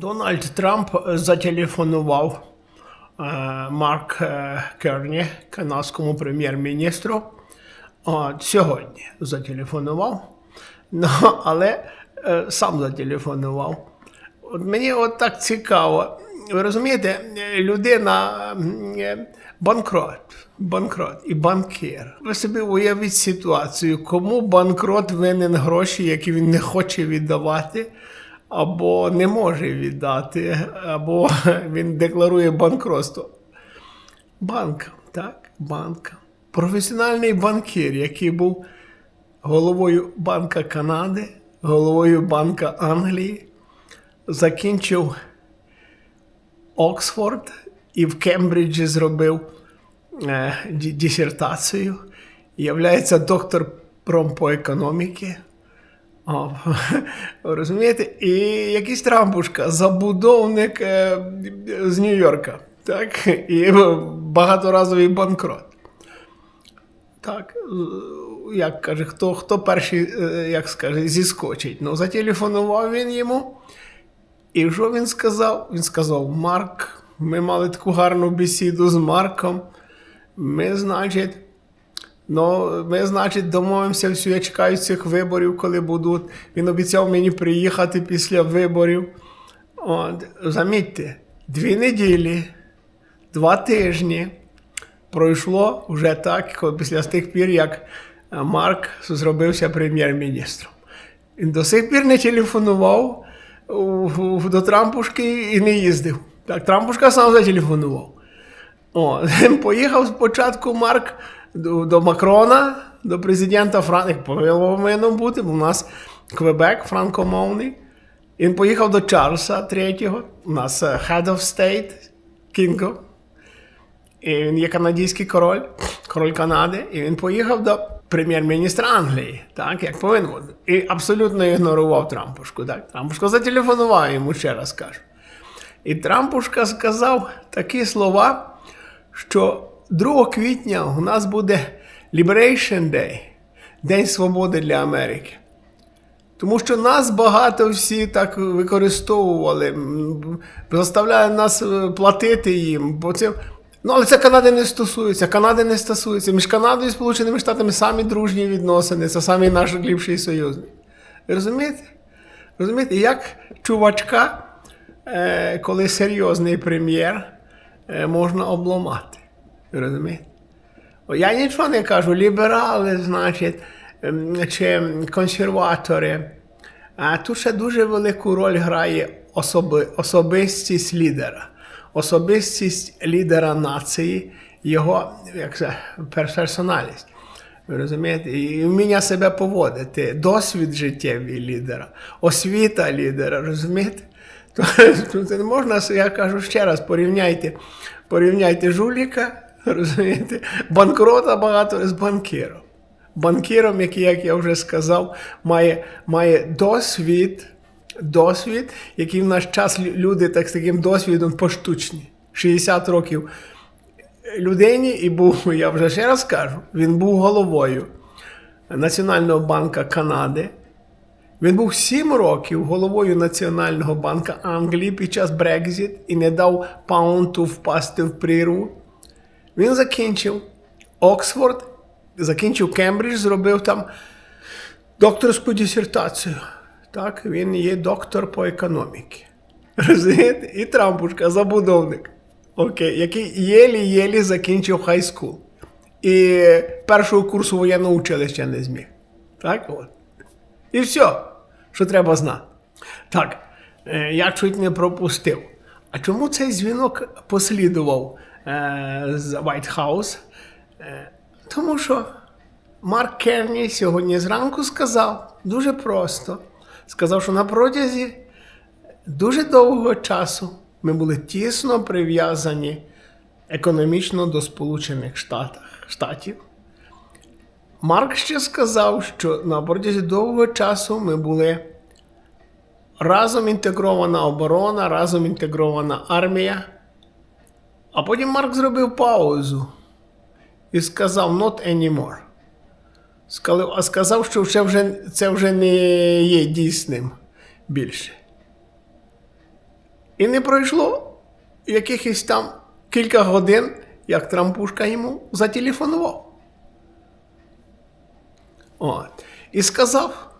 Дональд Трамп зателефонував е, Марк е, Керні, канадському прем'єр-міністру. Сьогодні зателефонував, ну, але е, сам зателефонував. От мені от так цікаво. Ви розумієте, е, людина е, банкрот, банкрот і банкір. Ви собі уявіть ситуацію, кому банкрот винен гроші, які він не хоче віддавати, або не може віддати, або він декларує банкротство. Банкам, так, банкам. Професіональний банкір, який був головою Банка Канади, головою Банка Англії, закінчив Оксфорд і в Кембриджі зробив е, дисертацію, являється доктором по Розумієте? І якийсь Трампушка, забудовник е, з Нью-Йорка, так? І багаторазовий банкрот. Так, як каже, хто, хто перший, е, як скаже, зіскочить. Ну, зателефонував він йому. І що він сказав? Він сказав: Марк, ми мали таку гарну бесіду з Марком. Ми, значить, ну, ми, значить, домовимося всю. Я чекаю цих виборів, коли будуть. Він обіцяв мені приїхати після виборів. От, замітьте, дві неділі, два тижні пройшло вже так, після тих пір, як Марк зробився прем'єр-міністром. Він до сих пір не телефонував до Трампушки і не їздив. Так, Трампушка сам зателефонував. О, поїхав спочатку Марк до, до Макрона, до президента Франції, повинно бути, у нас Квебек франкомовний. Він поїхав до Чарльза III, у нас е, Head of State, Кінго. І він є канадський король, король Канади, і він поїхав до прем'єр-міністра Англії, так, як повинен бути. І абсолютно ігнорував Трампушку. Так. Трампушка зателефонував йому, ще раз кажу. І Трампушка сказав такі слова, що 2 квітня у нас буде Liberation Day, День свободи для Америки. Тому що нас багато всі так використовували, заставляли нас е, платити їм. Бо це... Ну, але це Канади не стосується. Канади не стосується. Між Канадою і Сполученими Штатами самі дружні відносини, це самий наш ліпший союзник. Розумієте? Розумієте, як чувачка, е, коли серйозний прем'єр, е, можна обламати. Розумієте? Я нічого не кажу, ліберали, значить, ем, чи консерватори. А тут ще дуже велику роль грає особи, особистість лідера. Особистість лідера нації, його як це, персоналість. Ви розумієте? І вміння себе поводити, досвід життєвий лідера, освіта лідера, розумієте? То, то можна, я кажу ще раз, порівняйте, порівняйте жуліка, розумієте, банкрота багато з банкіром. Банкіром, який, як я вже сказав, має, має досвід, досвід, який в наш час люди так з таким досвідом поштучні. 60 років людині, і був, я вже ще раз кажу, він був головою Національного банку Канади. Він був 7 років головою Національного банку Англії під час Брекзит і не дав паунту впасти в прірву. Він закінчив Оксфорд, закінчив Кембридж, зробив там докторську дисертацію. Так, він є доктор по економіки. Розумієте? І Трампушка, забудовник. Окей, який єлі-єлі закінчив хайскул. І першого курсу воєнного училища не зміг. Так от. І все, що треба знати. Так, е, я чуть не пропустив. А чому цей дзвінок послідував з White House? Е, тому що Марк Керні сьогодні зранку сказав дуже просто: сказав, що на протязі дуже довгого часу ми були тісно прив'язані економічно до Сполучених. Штатів. Марк ще сказав, що на протязі довгого часу ми були разом інтегрована оборона, разом інтегрована армія. А потім Марк зробив паузу і сказав not anymore. Сказав, а сказав, що це вже, це вже не є дійсним більше. І не пройшло якихось там кілька годин, як Трампушка йому зателефонував. От. І сказав,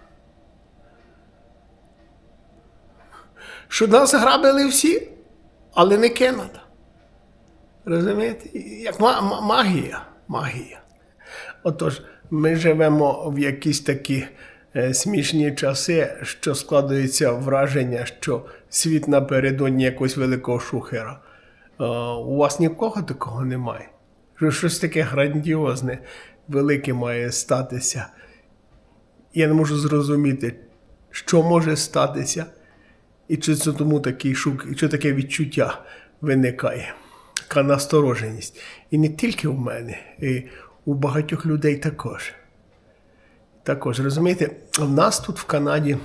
що нас грабили всі, але не Канада. Розумієте? Як ма- ма- магія. Магія. Отож, ми живемо в якісь такі е, смішні часи, що складається враження, що світ напередодні якогось великого шухера. Е, у вас нікого такого немає. Що щось таке грандіозне, велике має статися. Я не можу зрозуміти, що може статися, і чи це тому такий шук, і що таке відчуття виникає, така настороженість. І не тільки в мене, і у багатьох людей також. Також, розумієте, в нас тут в Канаді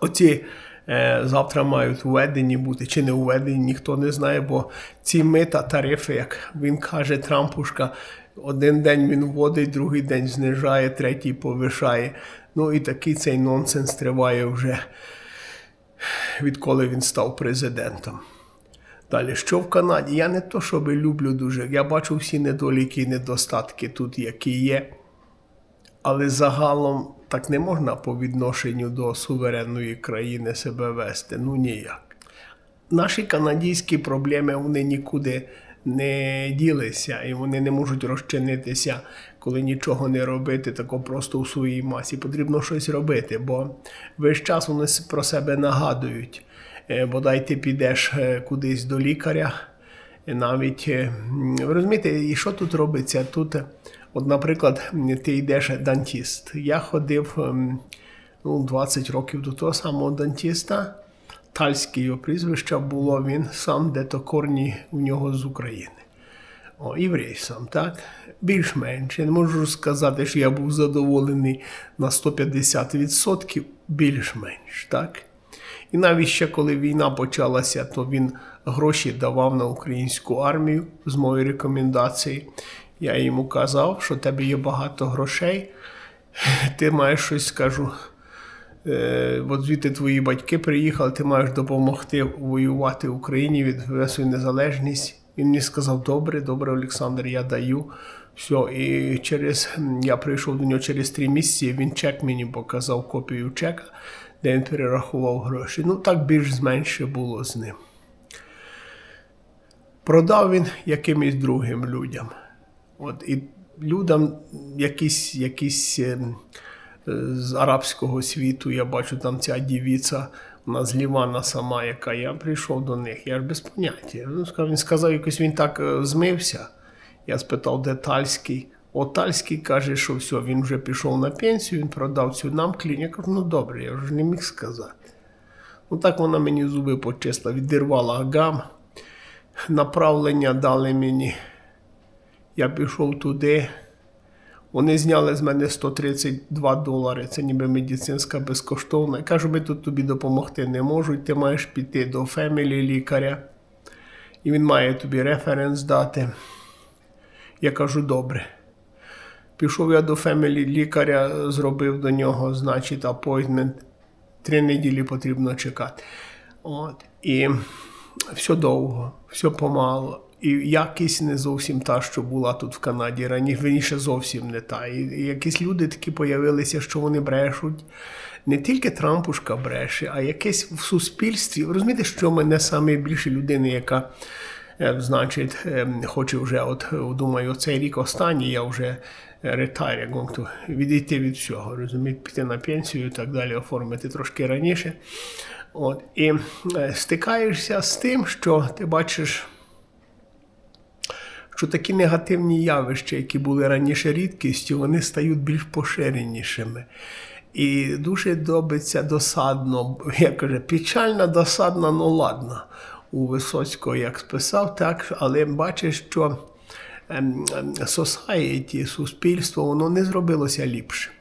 оці е, завтра мають введені бути чи не введені, ніхто не знає, бо ці мита, тарифи, як він каже, Трампушка, один день він вводить, другий день знижає, третій повишає. Ну і такий цей нонсенс триває вже відколи він став президентом. Далі, що в Канаді? Я не то, щоб люблю дуже. Я бачу всі недоліки і недостатки тут, які є. Але загалом так не можна по відношенню до суверенної країни себе вести. Ну ніяк. Наші канадські проблеми вони нікуди не ділися, і вони не можуть розчинитися, коли нічого не робити, тако просто у своїй масі. Потрібно щось робити, бо весь час вони про себе нагадують. Е, Бодай ти підеш е, кудись до лікаря, і навіть е, ви розумієте, і що тут робиться? Тут, е, от, наприклад, ти йдеш дантіст. Я ходив ем, ну, 20 років до того самого дантіста. Тальське його прізвище було, він сам де-то корні у нього з України. О, єврей сам, так? Більш-менш. Я не можу сказати, що я був задоволений на 150%, більш-менш, так? І навіть ще коли війна почалася, то він гроші давав на українську армію з моєї рекомендації. Я йому казав, що в тебе є багато грошей, ти маєш щось скажу. Е, от звідти твої батьки приїхали, ти маєш допомогти воювати Україні, відвести свою незалежність. Він мені сказав: добре, добре, Олександр, я даю. Все, і через я прийшов до нього через три місяці. Він чек мені показав копію чека, де він перерахував гроші. Ну так більш менше було з ним. Продав він якимось другим людям. От, і людям якісь, якісь ем, з арабського світу, я бачу там ця дівіця, вона з Лівана сама, яка я прийшов до них, я ж без поняття. Ну, він сказав, якось він так е, змився. Я спитав, де Тальський. О, Тальський каже, що все, він вже пішов на пенсію, він продав цю нам клініку. Я кажу, ну добре, я вже не міг сказати. Ну так вона мені зуби почисла, відірвала гам. Направлення дали мені. Я пішов туди. Вони зняли з мене 132 долари. Це ніби медицинська безкоштовна. Кажу, ми тут тобі допомогти не можуть. Ти маєш піти до фемілі лікаря, і він має тобі референс дати. Я кажу, добре. Пішов я до фемілі лікаря, зробив до нього, значить, апойнтмент. Три неділі потрібно чекати. От. І все довго, все помало. І якість не зовсім та, що була тут в Канаді раніше, зовсім не та. І, якісь люди такі появилися, що вони брешуть. Не тільки Трампушка бреше, а якесь в суспільстві. Ви розумієте, що мене саме більше людини, яка, е, значить, е, хоче вже, от думаю, цей рік останній, я вже як то відійти від всього, розумієте, піти на пенсію і так далі, оформити трошки раніше. От, і е, стикаєшся з тим, що ти бачиш що такі негативні явища, які були раніше рідкістю, вони стають більш поширенішими. І дуже добиться досадно, як каже, печальна, досадна, ну ладна. У Висоцького, як списав, так, але бачиш, що society, суспільство, воно не зробилося ліпшим.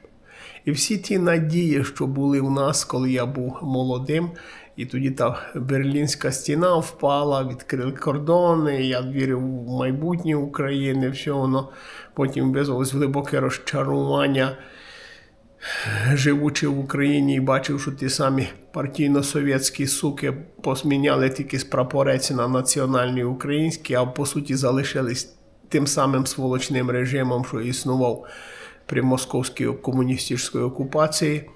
І всі ті надії, що були у нас, коли я був молодим, і тоді та Берлінська стіна впала, відкрили кордони, я вірив в майбутнє України, все воно потім визвалось глибоке розчарування. живучи в Україні і бачив, що ті самі партійно-совєтські суки посміняли тільки з прапорець на національні українські, а по суті залишились тим самим сволочним режимом, що існував при московській комуністичній окупації.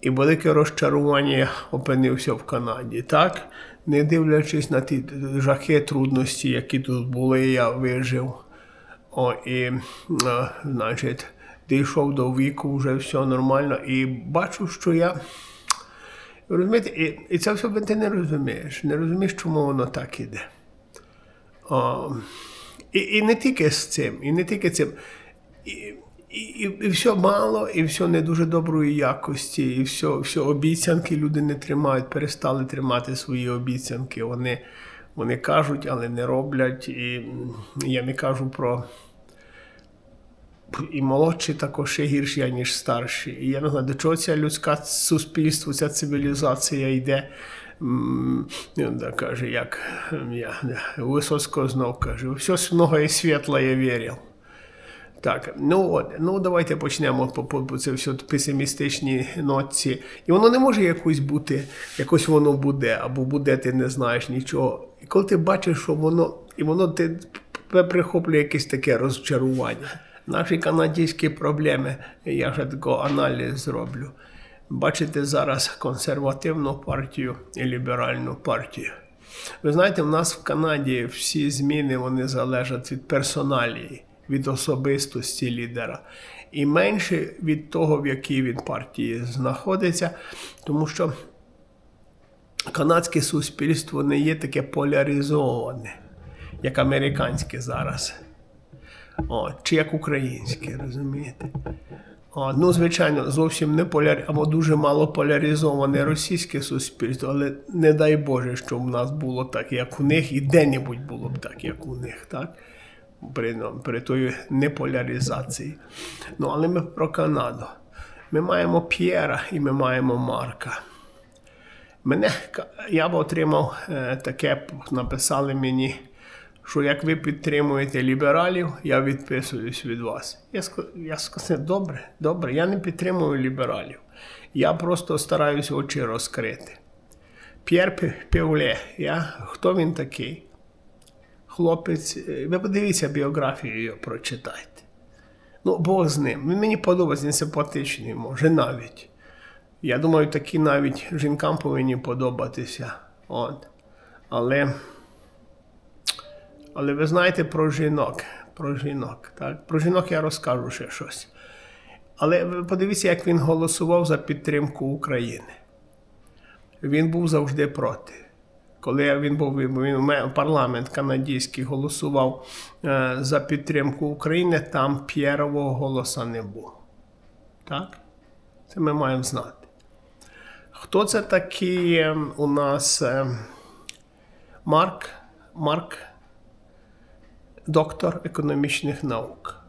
І велике розчарування опинився в Канаді. Так, не дивлячись на ті жахи, трудності, які тут були, я вижив. О, і, е, значить, дійшов до віку, вже все нормально. І бачу, що я. Розумієте, і, і це все ти не розумієш. Не розумієш, чому воно так іде. О, і, і не тільки з цим, і не тільки цим. І, і, і, і все мало, і все не дуже доброї якості, і все, все обіцянки люди не тримають, перестали тримати свої обіцянки. Вони, вони кажуть, але не роблять. І я не кажу про. І молодші також ще гірші, ніж старші. І я не знаю, до чого ця людська суспільство, ця цивілізація йде. М, Да, каже, як я, Висоцького знов каже, все многое я вірив. Так, ну от, ну давайте почнемо по, по, це все песимістичні нотці. І воно не може якось бути, якось воно буде, або буде, ти не знаєш нічого. І коли ти бачиш, що воно, і воно ти прихоплює якесь таке розчарування. Наші канадські проблеми, я вже такий аналіз зроблю. Бачите зараз консервативну партію і ліберальну партію. Ви знаєте, в нас в Канаді всі зміни вони залежать від персоналії від особистості лідера, і менше від того, в якій він партії знаходиться, тому що канадське суспільство не є таке поляризоване, як американське зараз. О, Чи як українське, розумієте? Ну, звичайно, зовсім не поляр... або дуже мало поляризоване російське суспільство, але не дай Боже, щоб в нас було так, як у них, і де-небудь було б так, як у них. так? при при тої неполяризації. Ну, але ми про Канаду. Ми маємо П'єра і ми маємо Марка. Мене, Я б отримав е, таке, написали мені, що як ви підтримуєте лібералів, я відписуюсь від вас. Я я сказав, добре, добре, я не підтримую лібералів. Я просто стараюся очі розкрити. П'єр Півле, я, хто він такий? хлопець, е, ви подивіться біографію його прочитайте. Ну, Бог з ним. Він мені подобається, він симпатичний може навіть. Я думаю, такі навіть жінкам повинні подобатися. От. Але але ви знаєте про жінок. Про жінок. Так? Про жінок я розкажу ще щось. Але ви подивіться, як він голосував за підтримку України. Він був завжди проти. Коли він був він, парламент канадський голосував е, за підтримку України, там П'єрового голоса не було. Так? Це ми маємо знати. Хто це такий е, у нас е, Марк, Марк, доктор економічних наук,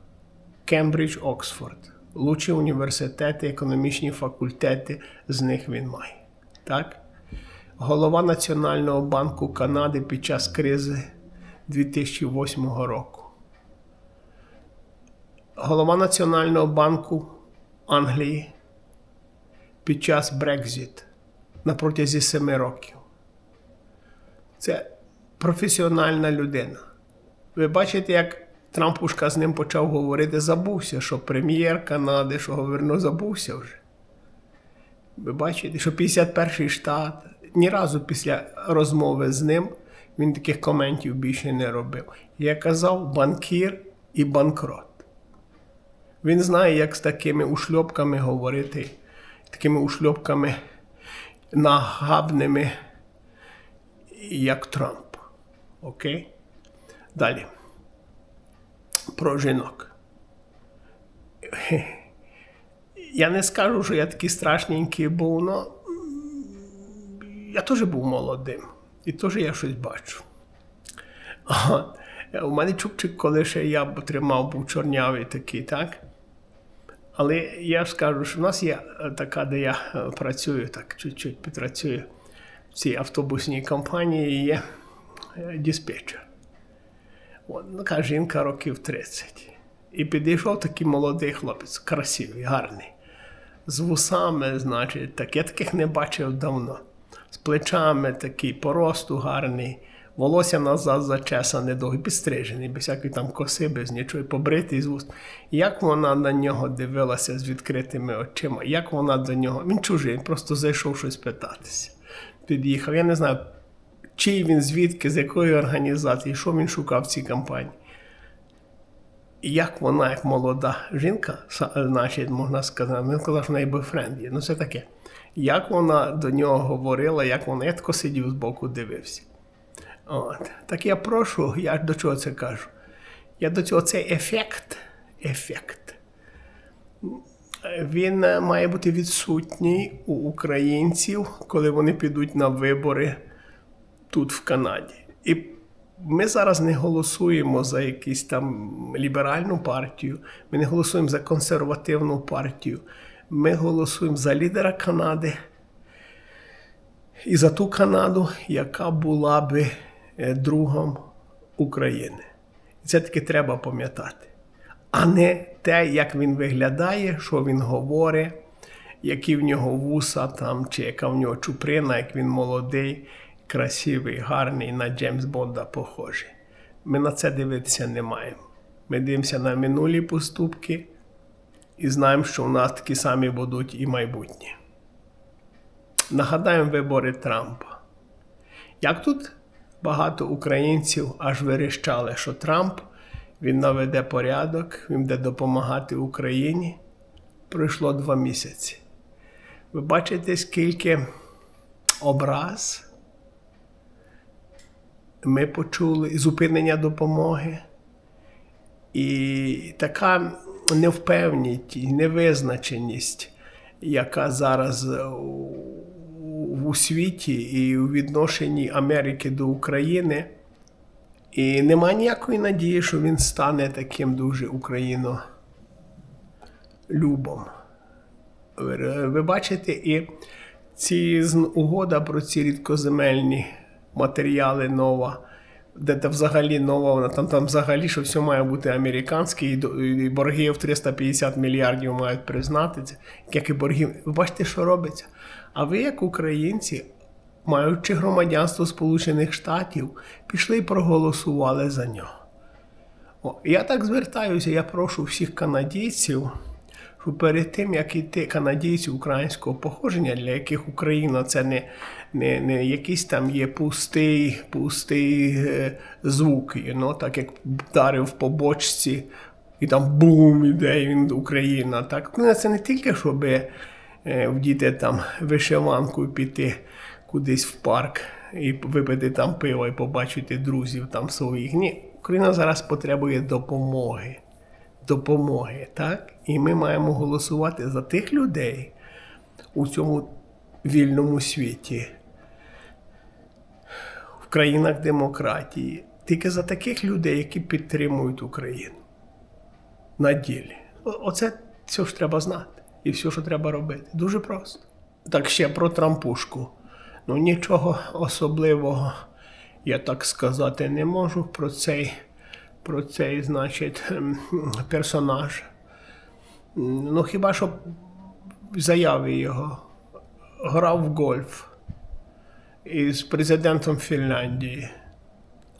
Кембридж, Оксфорд. Лучші університети, економічні факультети, з них він має. Так? голова Національного банку Канади під час кризи 2008 року. Голова Національного банку Англії під час Брекзит на протязі семи років. Це професіональна людина. Ви бачите, як Трампушка з ним почав говорити, забувся, що прем'єр Канади, що говорно, забувся вже. Ви бачите, що 51-й штат, ні разу після розмови з ним він таких коментів більше не робив. Я казав банкір і банкрот. Він знає, як з такими ушльопками говорити, такими ушльопками нагабними, як Трамп. Окей? Далі. Про жінок. Я не скажу, що я такий страшненький був, але я теж був молодим, і теж я щось бачу. У мене чубчик, коли ще я тримав, був чорнявий такий, так? Але я скажу, що в нас є така, де я працюю, так чуть-чуть підпрацюю в цій автобусній компанії є е, диспетчер. Така жінка років 30. І підійшов такий молодий хлопець, красивий, гарний. з вусами, значить, так я таких не бачив давно. З плечами такий поросту гарний, волосся назад зачесане, довго підстрижений, без всякої там коси, без нічого, побритий з вуст. Як вона на нього дивилася з відкритими очима, як вона до нього. Він чужий, він просто зайшов щось питатися. Під'їхав. Я не знаю, чий він, звідки, з якої організації, що він шукав в цій кампанії. Як вона, як молода жінка, значить, можна сказати, він казав, що в неї бойфренд є. Ну, це таке. Як вона до нього говорила, як вона, я тако сидів збоку, дивився. От. Так я прошу, я до чого це кажу? Я до цього цей ефект, ефект, він е, має бути відсутній у українців, коли вони підуть на вибори тут, в Канаді. І ми зараз не голосуємо за якусь там ліберальну партію, ми не голосуємо за консервативну партію. Ми голосуємо за лідера Канади і за ту Канаду, яка була би е, другом України. І це таки треба пам'ятати. А не те, як він виглядає, що він говорить, які в нього вуса там, чи яка в нього чуприна, як він молодий, красивий, гарний, на Джеймс Бонда похожий. Ми на це дивитися не маємо. Ми дивимося на минулі поступки і знаємо, що у нас такі самі будуть і майбутні. Нагадаємо вибори Трампа. Як тут багато українців аж вирішали, що Трамп він наведе порядок, він буде допомагати Україні. Пройшло два місяці. Ви бачите, скільки образ ми почули зупинення допомоги. І така невпевність і невизначеність, яка зараз у, світі і у відношенні Америки до України. І нема ніякої надії, що він стане таким дуже українолюбом. Ви, бачите, і ці угода про ці рідкоземельні матеріали нова, де та взагалі нова, вона там, там взагалі, що все має бути американське, і, і борги в 350 мільярдів мають признати це, як і борги. Ви бачите, що робиться? А ви, як українці, маючи громадянство Сполучених Штатів, пішли і проголосували за нього. О, я так звертаюся, я прошу всіх канадійців, що перед тим, як йти канадійців українського походження, для яких Україна це не, не, не якийсь там є пустий, пустий е, звук, you know, так як вдарив по бочці, і там бум, іде він Україна. Так, це не тільки, щоб е, вдіти там вишиванку і піти кудись в парк і випити там пиво і побачити друзів там своїх. Ні, Україна зараз потребує допомоги. Допомоги, так? І ми маємо голосувати за тих людей у цьому вільному світі, в країнах демократії, тільки за таких людей, які підтримують Україну на ділі. Оце все ж треба знати. І все, що треба робити. Дуже просто. Так ще про Трампушку. Ну нічого особливого я так сказати не можу про цей, про цей значить, ем, персонаж. Ну хіба що в заяві його грав в гольф із президентом Фінляндії.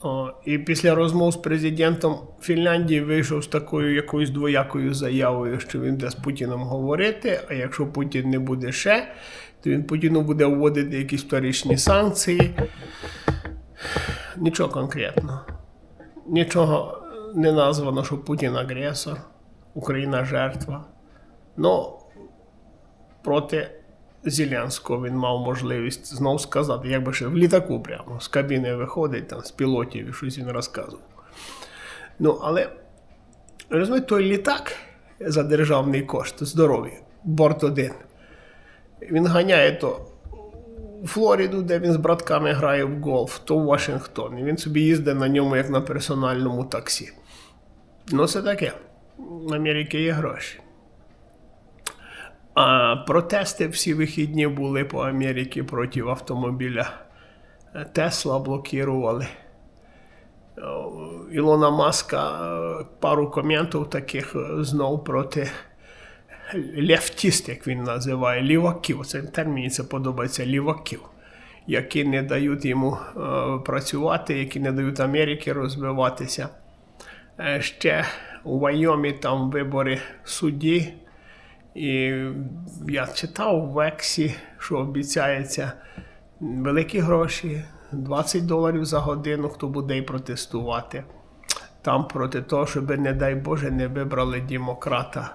О, і після розмов з президентом Фінляндії вийшов з такою якоюсь двоякою заявою, що він буде з Путіном говорити, а якщо Путін не буде ще, то він Путіну буде вводити якісь вторичні санкції. Нічого конкретного. Нічого не названо, що Путін агресор, Україна жертва. Ну, проти Зеленського він мав можливість знову сказати, як би ще в літаку прямо з кабіни виходить, там, з пілотів і щось він розказував. Ну, але розумієте, той літак за державний кошт, здоровий, борт один. Він ганяє то у Флориду, де він з братками грає в голф, то в Вашингтон. І він собі їздить на ньому як на персональному таксі. Ну, це таке. В Америці є гроші. А протести всі вихідні були по Америці проти автомобіля. Тесла блокували. Ілона Маска е, пару коментів таких е, знов проти лефтіст, як він називає, ліваків. Це термін це подобається ліваків, які не дають йому е, працювати, які не дають Америці розвиватися. Е, ще у Вайомі там вибори судді. І я читав в Ексі, що обіцяється великі гроші, 20 доларів за годину, хто буде і протестувати. Там проти того, щоб, не дай Боже, не вибрали демократа.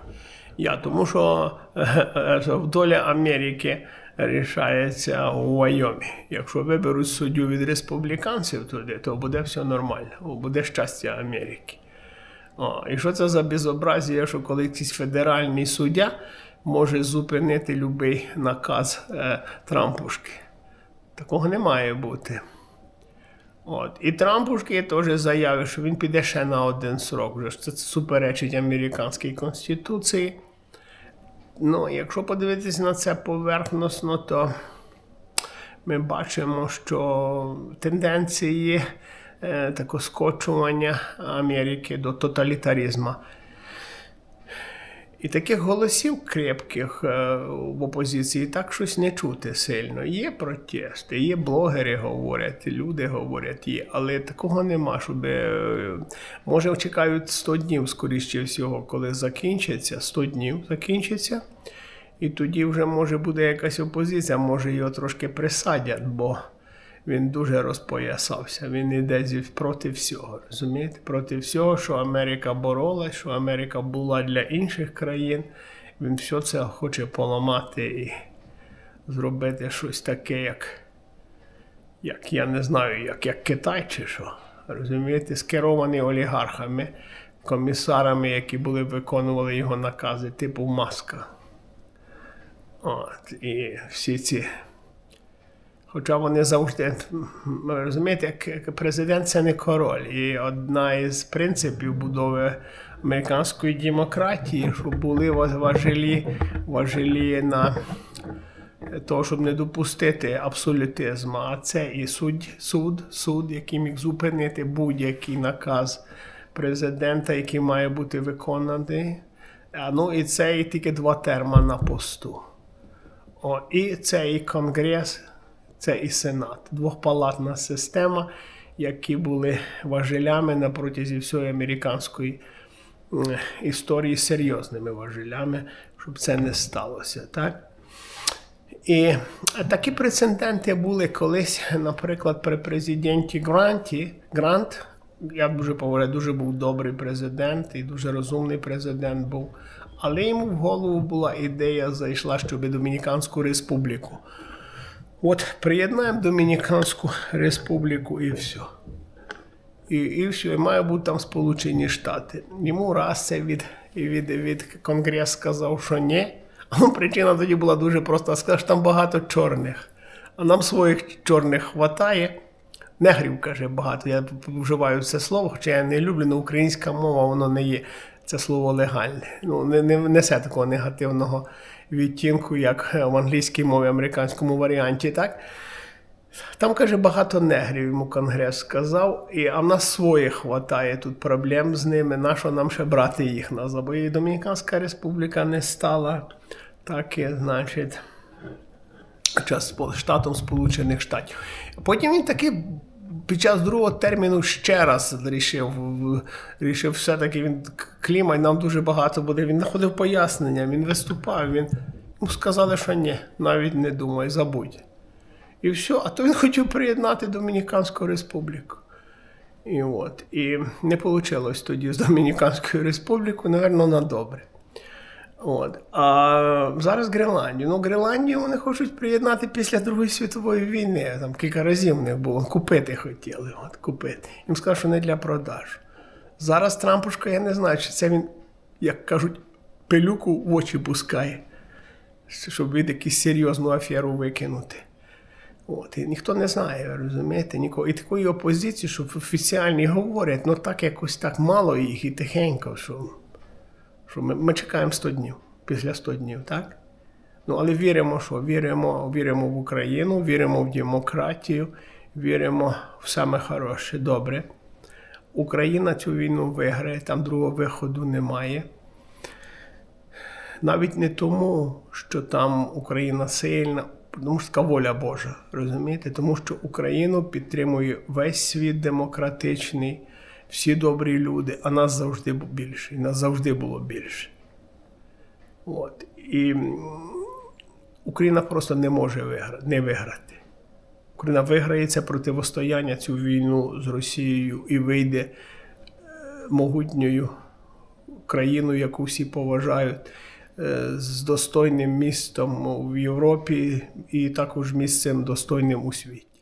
Я тому що е, доля Америки рішається у Вайомі. Якщо виберуть суддю від республіканців туди, то буде все нормально, буде щастя Америки. О, і що це за безобразія, що коли якийсь федеральний суддя може зупинити будь-який наказ е, Трампушки? Такого не має бути. От. І Трампушки теж заявив, що він піде ще на один срок. Вже це суперечить американській конституції. Ну, якщо подивитися на це поверхносно, то ми бачимо, що тенденції е, такого скочування Америки до тоталітаризму. І таких голосів крепких е, в опозиції так щось не чути сильно. Є протести, є блогери говорять, люди говорять, є, але такого нема, щоб е, може чекають 100 днів, скоріше всього, коли закінчиться, 100 днів закінчиться. І тоді вже може буде якась опозиція, може його трошки присадять, бо він дуже розпоясався. Він йде зі проти всього. розумієте? Проти всього, що Америка боролась, що Америка була для інших країн. Він все це хоче поламати і зробити щось таке, як, як я не знаю, як, як Китай чи що. Розумієте, скерований олігархами, комісарами, які були виконували його накази, типу маска. От, І всі ці. Хоча вони завжди розумієте, як президент це не король. І одна із принципів будови американської демократії, щоб були важелі, важелі на того, щоб не допустити абсолютизму. А це і суд, суд, суд, який міг зупинити будь-який наказ президента, який має бути виконаний. Ну і це і тільки два терма на посту. О, І це і Конгрес, це і Сенат. Двохпалатна система, які були важелями на протязі всієї американської історії серйозними важелями, щоб це не сталося. так? І такі прецеденти були колись, наприклад, при президенті Гранті. Грант, я дуже говорю, дуже був добрий президент і дуже розумний президент був. Але йому в голову була ідея, зайшла, щоб Домініканську республіку. От приєднаємо Домініканську республіку і все. І і все, і має бути там Сполучені Штати. Йому раз це від від, від Конгрес сказав, що ні. А причина тоді була дуже проста. Сказав, що там багато чорних. А нам своїх чорних хватає. Негрів каже багато. Я вживаю це слово, хоча я не люблю, але українська мова воно не є це слово легальне. Ну, не, не несе такого негативного відтінку, як в англійській мові, американському варіанті. так? Там, каже, багато негрів йому Конгрес сказав, і, а в нас своїх хватає тут проблем з ними. Нащо нам ще брати їх на забої? Домініканська республіка не стала так, і, значить, штатом Сполучених Штатів. Потім він таки під час другого терміну ще раз рішив, рішив все-таки він клімат, нам дуже багато буде. Він знаходив пояснення, він виступав, він йому сказали, що ні, навіть не думай, забудь. І все, а то він хотів приєднати Домініканську республіку. І от, і не вийшло тоді з Домініканською республікою, напевно, на добре. От. А зараз Гренландію. Ну, Гренландію вони хочуть приєднати після Другої світової війни. Там кілька разів в них було. Купити хотіли. От, купити. Їм сказали, що не для продажу. Зараз Трампушка, я не знаю, чи це він, як кажуть, пилюку в очі пускає, щоб від якусь серйозну аферу викинути. От, І ніхто не знає, розумієте, нікого. І такої опозиції, що офіціальні говорять, ну так якось так мало їх і тихенько, що що ми ми чекаємо 100 днів після 100 днів, так? Ну, але віримо, що віримо, віримо в Україну, віримо в демократію, віримо в саме хороше, добре. Україна цю війну виграє, там другого виходу немає. навіть не тому, що там Україна сильна, тому що така воля Божа, розумієте? Тому що Україну підтримує весь світ демократичний, всі добрі люди, а нас завжди більше, і нас завжди було більше. От. І Україна просто не може виграти, не виграти. Україна виграє це противостояння, цю війну з Росією і вийде е, могутньою країною, яку всі поважають, е, з достойним містом в Європі і також місцем достойним у світі.